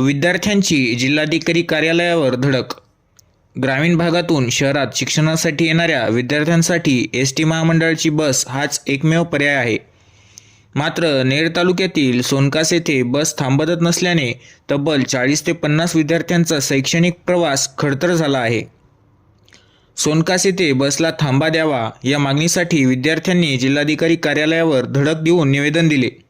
विद्यार्थ्यांची जिल्हाधिकारी कार्यालयावर धडक. ग्रामीण भागातून शहरात शिक्षणासाठी येणाऱ्या विद्यार्थ्यांसाठी एस टी महामंडळाची बस हाच एकमेव पर्याय आहे. मात्र नेर तालुक्यातील सोनकास येथे बस थांबतच नसल्याने तब्बल चाळीस ते पन्नास विद्यार्थ्यांचा शैक्षणिक प्रवास खडतर झाला आहे. सोनकास येथे बसला थांबा द्यावा या मागणीसाठी विद्यार्थ्यांनी जिल्हाधिकारी कार्यालयावर धडक देऊन निवेदन दिले.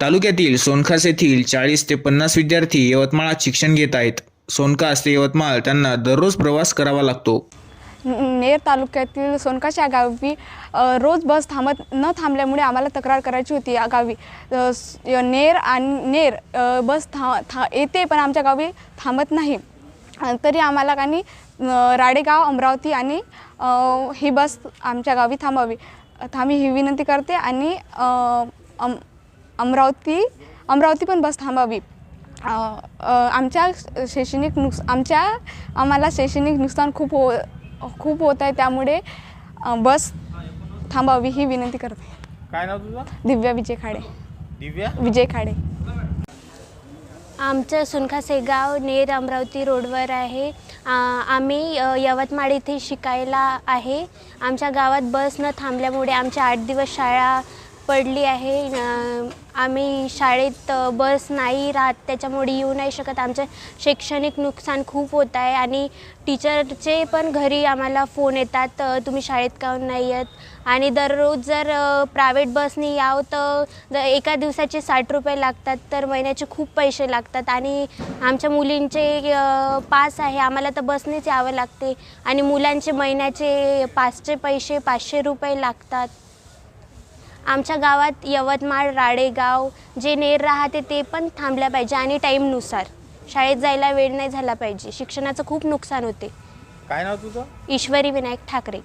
तालुक्यातील सोनखास येथील चाळीस ते पन्नास विद्यार्थी यवतमाळात शिक्षण घेत आहेत. सोनकास ते यवतमाळ त्यांना दररोज प्रवास करावा लागतो. नेर तालुक्यातील सोनकाश या गावी रोज बस थांबत न थांबल्यामुळे आम्हाला तक्रार करायची होती या गावी. नेर आणि नेर बस था था येते पण आमच्या गावी थांबत नाही. तरी आम्हाला काही राडेगाव अमरावती आणि ही बस आमच्या गावी थांबावी. थांबी ही विनंती करते आणि अम अमरावती अमरावती पण बस थांबावी. आमच्या शैक्षणिक नुकस आमच्या आम्हाला शैक्षणिक नुकसान खूप हो खूप होत आहे. त्यामुळे बस थांबावी ही विनंती करते काय नाव तुझं? दिव्या विजय खाडे. दिव्या? विजय खाडे. आमचं सुनखासे गाव नेर अमरावती रोडवर आहे. आ, आम्ही यवतमाळ इथे शिकायला आहे. आमच्या गावात बस न थांबल्यामुळे आमच्या आठ दिवस शाळा पडली आहे. आम्ही शाळेत अ, बस नाही राहत त्याच्यामुळे येऊ नाही शकत. आमचं शैक्षणिक नुकसान खूप होत आहे आणि टीचरचे पण घरी आम्हाला फोन येतात अ, तुम्ही शाळेत काहून नाही येत? आणि दररोज जर प्रायव्हेट बसने यावं तर एका दिवसाचे साठ रुपये लागतात तर महिन्याचे खूप पैसे लागतात. आणि आमच्या मुलींचे अ, पास आहे. आम्हाला तर बसनेच यावं लागते. आणि मुलांचे महिन्याचे पासचे पैसे पाचशे रुपये लागतात. आमच्या गावात यवतमाळ राडेगाव जे नेर राहते ते पण थांबल्या पाहिजे आणि टाईमनुसार. शाळेत जायला वेळ नाही झाला पाहिजे. शिक्षणाचं खूप नुकसान होते. काय नाव तुझं? ईश्वरी विनायक ठाकरे.